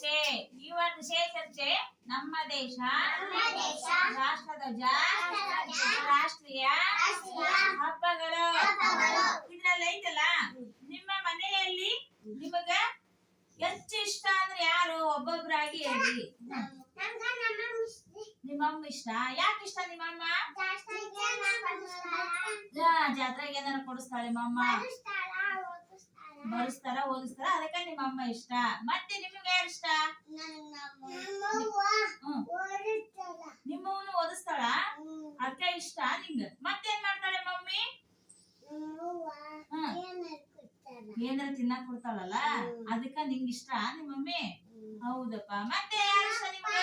ಚರ್ಚೆ ಈ ಒಂದು ವಿಷಯ ಚರ್ಚೆ ನಮ್ಮ ದೇಶ ರಾಷ್ಟ್ರಧ್ವಜ ರಾಷ್ಟ್ರೀಯ ಹಬ್ಬಗಳು. ಇದ್ರಲ್ಲಿ ಐತಲ್ಲ? ನಿಮ್ಮ ಮನೆಯಲ್ಲಿ ನಿಮಗ ಹೆಚ್ಚು ಇಷ್ಟ ಅಂದ್ರೆ ಯಾರು? ಒಬ್ಬೊಬ್ರಾಗಿ ಹೇಳಿ. ನಿಮ್ಮ ನಮ್ಮ ನಿಮ್ಮಮ್ಮ ಇಷ್ಟ? ಯಾಕೆ ಇಷ್ಟ ನಿಮ್ಮಮ್ಮ? ಜಾತ್ರೆಗೆ ಏನಾರ ಕೊಡಿಸ್ತಾಳೆ ಓದಿಸ್ತಾಳ. ಬರೆಸ್ತಾರ ಓದಿಸ್ತಾರ ಅದಕ್ಕೆ ನಿಮ್ಮಮ್ಮ ಇಷ್ಟ. ಮತ್ತೆ ಯಾರು ಇಷ್ಟ. ನಿಮ್ಮವನು ಓದಿಸ್ತಾಳ? ಅಕ್ಕ ಇಷ್ಟ ನಿಂಗ? ಮತ್ತೇನ್ ಮಾಡ್ತಾಳೆ ಮಮ್ಮಿ. ಏನಾರ್ ತಿನ್ನಕ್ ಕೊಡ್ತಾಳಲ್ಲ. ಅದಕ್ಕ ನಿಂಗ್ ಇಷ್ಟ ನಿಮ್ಮ ಮಮ್ಮಿ ಹೌದಪ್ಪ. ಮತ್ತೆ ಯಾರು ಇಷ್ಟ ನಿಮ್ಗೆ.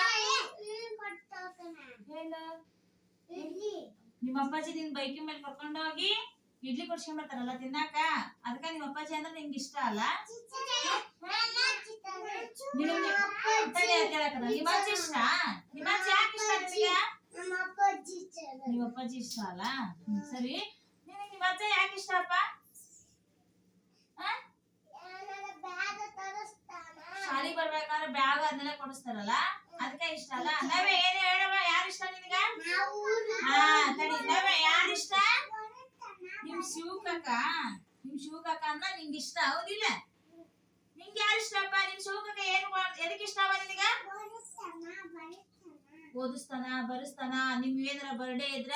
ನಿಮ್ಮ ಅಪ್ಪಾಜಿ ನಿನ್ ಬೈಕಿ ಮೇಲೆ ಕರ್ಕೊಂಡೋಗಿ ಇಡ್ಲಿ ಕೊಡ್ಸ್ಕೊಂಡ್ ಬರ್ತಾರಲ್ಲ ತಿನ್ನಾಕ? ಅದಕ್ಕ ನಿಮ್ಮ ಅಪ್ಪಾಜಿ ಅಂದ್ರೆ ನಿಂಗೆ ಇಷ್ಟ ಅಲ್ಲ ನನ್ನ ಚಿಕ್ಕಮ್ಮ. ನಿನಗೆ ತಡಿ ಅಂತ ಹೇಳಕದ. ನಿಮ್ಮ ಇಷ್ಟ? ಇಷ್ಟ ಅಪ್ಪಾಜಿ ಇಷ್ಟ ಅಲ್ಲ. ಸರಿ. ನಿನಗೆ ನಿಮ್ಮ ಅಜ್ಜ ಯಾಕೆ ಬ್ಯಾಗ್ ತರಿಸ್ತಾನ. ಶಾಲಿಗ್ ಬರ್ಬೇಕಾದ್ರೆ ಬ್ಯಾಗ್ ಅದನ್ನೆಲ್ಲ ಕೊಡಿಸ್ತಾರಲ್ಲ? ಅದಕ್ಕೆ ಇಷ್ಟ ಅಲ್ಲ? ನಾವೇ ಏನೇ ಹೇಳವ ಯಾರು ಇಷ್ಟ ನಿನಗ? ಹಾ ತಡಿ. ನಾವೇ ಯಾರು ಇಷ್ಟ? ನಿಮ್ ನಿಮ್ ಶಿವಕಕ್ಕ. ನಿಮ್ ಶಿವಕಕ್ಕ ಅಂದ್ರ ನಿಂಗೆ ಇಷ್ಟ. ಹೌದಿಲ್ಲ? ಶಿವಕಕ್ಕ ಏನು ಎದಕ್ಕೆ ಎದಕ್ ಇಷ್ಟ ಬರುತ್ತಾನ. ಓದಿಸ್ತಾನ, ಬರೆಸ್ತಾನ, ನಿಮ್ ಏನಾರ ಬರ್ಡೇ ಇದ್ರ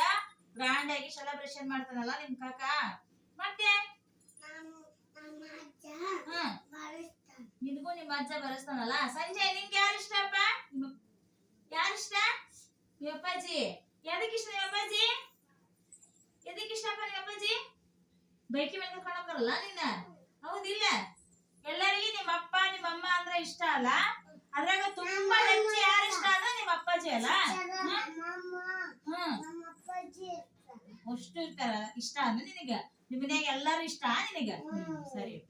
ಗ್ರ್ಯಾಂಡ್ ಆಗಿ ಸೆಲೆಬ್ರೇಷನ್ ಮಾಡ್ತಾನಲ್ಲ ನಿಮ್ ಕಾಕ? ಮತ್ತೆ. ನಿನಗೂ ನಿಮ್ಮ ಅಜ್ಜ ಬರೆಸ್ತಾನಲ್ಲ? ಸಂಜೆ ನಿಂಗೆ ಯಾರು ಇಷ್ಟಪ್ಪ ಯಾರು ಇಷ್ಟ? ನಿಮ್ಮ ಅಪ್ಪಾಜಿ. ಎದಕ್ ಇಷ್ಟ ನಿಮ್ಮ ಅಪ್ಪಾಜಿ? ಎದಕ್ ಇಷ್ಟಪ್ಪ ನಿಮ್ಮ ಅಪ್ಪಾಜಿ? ಬೈಕಿ ಮೇಲೆ ಕರ್ಕೊಂಡು ಹೋಗ್ತಾರಲ್ಲ ನಿನ್ನ? ಹೌದಿಲ್ಲ ಎಲ್ಲರಿಗೂ ನಿಮ್ಮ ಅಪ್ಪ ನಿಮ್ಮ ಅಮ್ಮ ಅಂದ್ರೆ ಇಷ್ಟ ಅಲ್ಲ ಅದ್ರಾಗ ತುಂಬಾ ಹೆಚ್ಚು ಯಾರು ಇಷ್ಟ ಅಂದ್ರೆ ನಿಮ್ಮ ಅಪ್ಪಾಜಿ ಅಲ್ಲ. ಅಷ್ಟು ಇರ್ತಾರ. ಇಷ್ಟ ಅಂದ್ರೆ ನಿನಗ? ನಿಮ್ಮನೆಯಾಗ ಎಲ್ಲಾರು ಇಷ್ಟ ನಿನಗ. ಸರಿಯಪ್ಪ